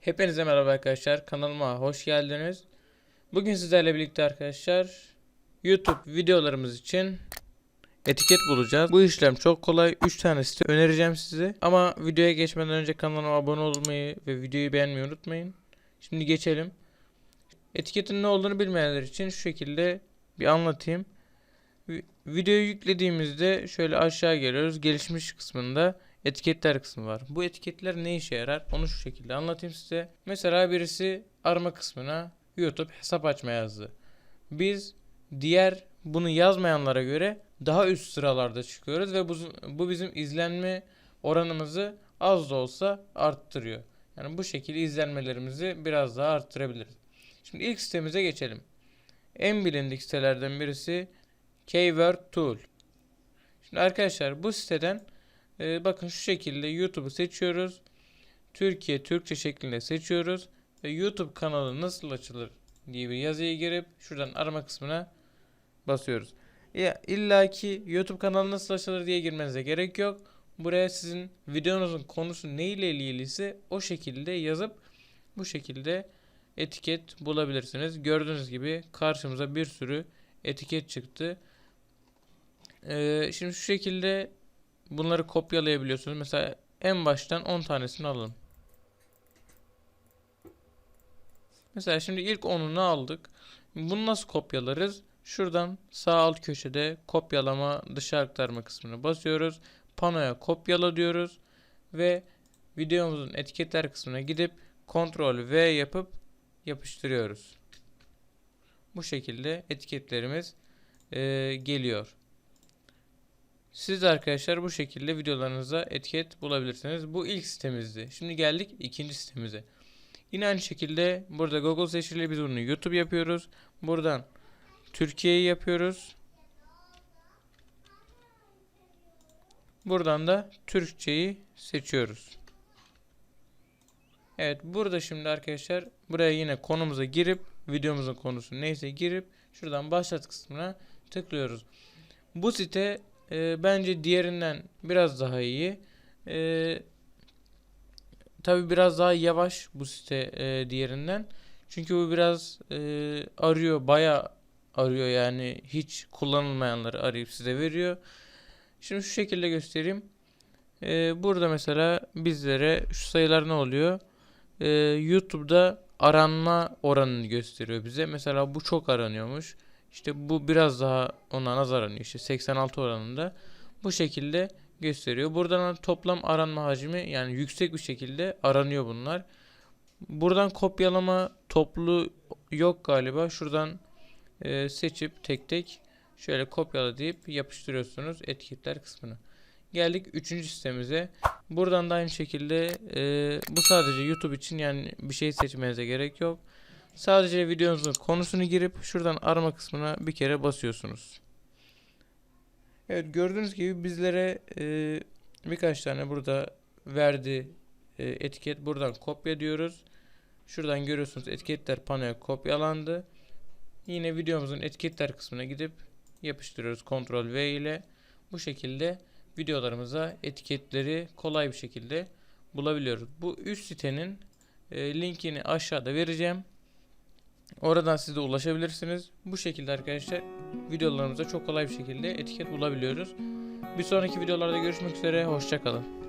Hepinize merhaba arkadaşlar. Kanalıma hoş geldiniz. Bugün sizlerle birlikte arkadaşlar YouTube videolarımız için etiket bulacağız. Bu işlem çok kolay. 3 tane site önereceğim size. Ama videoya geçmeden önce kanalıma abone olmayı ve videoyu beğenmeyi unutmayın. Şimdi geçelim. Etiketin ne olduğunu bilmeyenler için şu şekilde bir anlatayım. Vi- Videoyu yüklediğimizde şöyle aşağı geliyoruz. Gelişmiş kısmında etiketler kısmı var. Bu etiketler ne işe yarar? Onu şu şekilde anlatayım size. Mesela birisi arama kısmına YouTube hesap açma yazdı. Biz diğer bunu yazmayanlara göre daha üst sıralarda çıkıyoruz ve bu, bu bizim izlenme oranımızı az da olsa arttırıyor. Yani bu şekilde izlenmelerimizi biraz daha arttırabiliriz. Şimdi ilk sitemize geçelim. En bilindik sitelerden birisi Keyword Tool. Şimdi arkadaşlar bu siteden e, bakın şu şekilde YouTube'u seçiyoruz. Türkiye Türkçe şeklinde seçiyoruz. Ve YouTube kanalı nasıl açılır diye bir yazıya girip şuradan arama kısmına basıyoruz. Ya illa ki YouTube kanalı nasıl açılır diye girmenize gerek yok. Buraya sizin videonuzun konusu ne ile ilgiliyse o şekilde yazıp bu şekilde etiket bulabilirsiniz. Gördüğünüz gibi karşımıza bir sürü etiket çıktı. Ee, şimdi şu şekilde bunları kopyalayabiliyorsunuz. Mesela en baştan 10 tanesini alalım. Mesela şimdi ilk 10'unu aldık. Bunu nasıl kopyalarız? Şuradan sağ alt köşede kopyalama dışa aktarma kısmına basıyoruz. Panoya kopyala diyoruz. Ve videomuzun etiketler kısmına gidip Ctrl V yapıp yapıştırıyoruz. Bu şekilde etiketlerimiz eee, geliyor. Siz de arkadaşlar bu şekilde videolarınıza etiket bulabilirsiniz. Bu ilk sitemizdi. Şimdi geldik ikinci sitemize. Yine aynı şekilde burada Google seçili biz bunu YouTube yapıyoruz. Buradan Türkiye'yi yapıyoruz. Buradan da Türkçeyi seçiyoruz. Evet burada şimdi arkadaşlar buraya yine konumuza girip videomuzun konusu neyse girip şuradan başlat kısmına tıklıyoruz. Bu site e, bence diğerinden biraz daha iyi. E, Tabi biraz daha yavaş bu site e, diğerinden. Çünkü bu biraz e, arıyor, baya arıyor yani hiç kullanılmayanları arayıp size veriyor. Şimdi şu şekilde göstereyim. E, burada mesela bizlere şu sayılar ne oluyor? E, YouTube'da aranma oranını gösteriyor bize. Mesela bu çok aranıyormuş. İşte bu biraz daha ondan az aranıyor. İşte 86 oranında. Bu şekilde gösteriyor. Buradan toplam aranma hacmi yani yüksek bir şekilde aranıyor bunlar. Buradan kopyalama toplu yok galiba. Şuradan e, seçip tek tek şöyle kopyala deyip yapıştırıyorsunuz etiketler kısmına. Geldik üçüncü sitemize. Buradan da aynı şekilde e, bu sadece YouTube için yani bir şey seçmenize gerek yok. Sadece videonuzun konusunu girip şuradan arama kısmına bir kere basıyorsunuz. Evet gördüğünüz gibi bizlere e, birkaç tane burada verdi e, etiket buradan kopya diyoruz. Şuradan görüyorsunuz etiketler panoya kopyalandı. Yine videomuzun etiketler kısmına gidip yapıştırıyoruz Ctrl V ile. Bu şekilde videolarımıza etiketleri kolay bir şekilde bulabiliyoruz. Bu üst sitenin e, linkini aşağıda vereceğim. Oradan siz de ulaşabilirsiniz. Bu şekilde arkadaşlar videolarımıza çok kolay bir şekilde etiket bulabiliyoruz. Bir sonraki videolarda görüşmek üzere. Hoşçakalın.